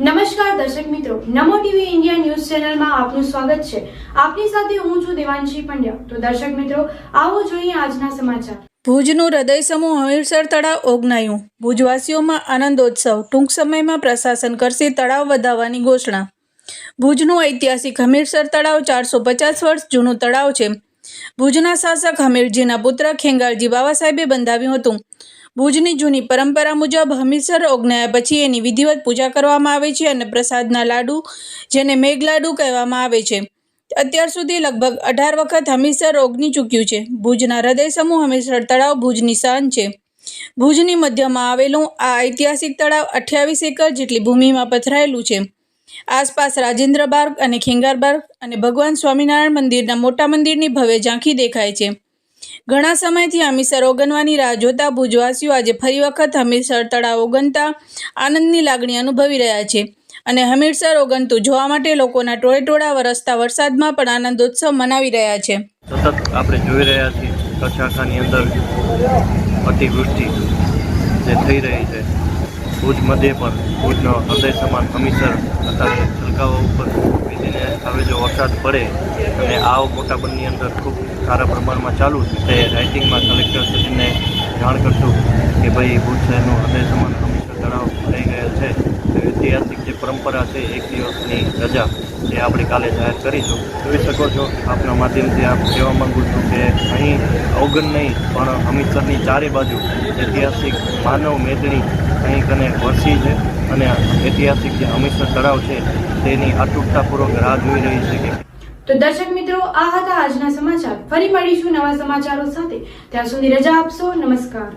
નમસ્કાર દર્શક મિત્રો, નમો ટીવી ઇન્ડિયા ન્યૂઝ ચેનલમાં આપનું સ્વાગત છે. આપની સાથે હું છું દેવાંશી પંડ્યા. તો દર્શક મિત્રો, આવો જોઈએ આજના સમાચાર. ભુજનું હૃદય સમૂહ હમીરસર તળાવ ઓગનાયું ભુજવાસીઓમાં આનંદોત્સવ. ટૂંક સમયમાં પ્રશાસન કરશે તળાવ વધારવાની ઘોષણા. ભુજનું ઐતિહાસિક હમીરસર તળાવ ચારસો પચાસ વર્ષ જૂનું તળાવ છે. ભુજના શાસક હમીરજીના પુત્ર ખેંગારજી બાબા સાહેબે બંધાવ્યું હતું. ભુજની જૂની પરંપરા મુજબ હમીસર ઓગનાયા પછી એની વિધિવત પૂજા કરવામાં આવે છે અને પ્રસાદના લાડુ, જેને મેઘલાડુ કહેવામાં આવે છે. અત્યાર સુધી લગભગ અઢાર વખત હમીસર ઓગની ચૂક્યું છે. ભુજના હૃદય સમૂહ હમીસર તળાવ ભુજની શાન છે. ભુજની મધ્યમાં આવેલું આ ઐતિહાસિક તળાવ અઠ્યાવીસ એકર જેટલી ભૂમિમાં પથરાયેલું છે. આસપાસ રાજેન્દ્ર બાર્ગ અને ખેંગાર બાર્ગ અને ભગવાન સ્વામિનારાયણ મંદિરના મોટા મંદિરની ભવ્ય ઝાંખી દેખાય છે. ઘણા સમયથી હમીસર ઓગનવાની રાહ જોતા ભુજવાસીઓ આજે ફરી વખત હમીરસર તળાવ ઓગનતા આનંદની લાગણી અનુભવી રહ્યા છે. અને હમીરસર ઓગનતું જોવા માટે લોકોના ટોળે ટોળા વરસતા વરસાદમાં પણ આનંદોત્સવ મનાવી રહ્યા છે. સતત આપણે જોઈ રહ્યા છીએ કચ્છ આખાની અંદર અતિવૃષ્ટિ જે થઈ રહી છે. ભુજ મધ્ય પર ભુજનો હૃદય સમાન હમીસર અત્યારે છલકાવા ઉપર વરસાદ પડે અને આવ મોટા બંધની અંદર ખૂબ સારા પ્રમાણમાં ચાલુ છે, તે રાઇટિંગમાં કલેક્ટર શ્રીને જાણ કરશું કે ભાઈ ભુજ શહેરનું હૃદય સમાન હંમેશા તળાવ થઈ ગયેલ છે. તો ઐતિહાસિક જે પરંપરા છે, એક દિવસની રજા તે આપણે કાલે જાહેર કરીશું. જોઈ શકો છો, આપના માધ્યમથી આપ કહેવા માગું છું કે અહીં અવગણ નહીં, પણ હમીસરની ચારે બાજુ ઐતિહાસિક માનવ મેદણી અહીં કને વરસી છે અને ઐતિહાસિક જે હમીસર તળાવ છે, તેની અટૂટતાપૂર્વક રાહ જોઈ રહી છે કે તો દર્શક મિત્રો, આ હતા આજના સમાચાર. ફરી મળીશું નવા સમાચારો સાથે. ત્યાં સુધી રજા આપશો. નમસ્કાર.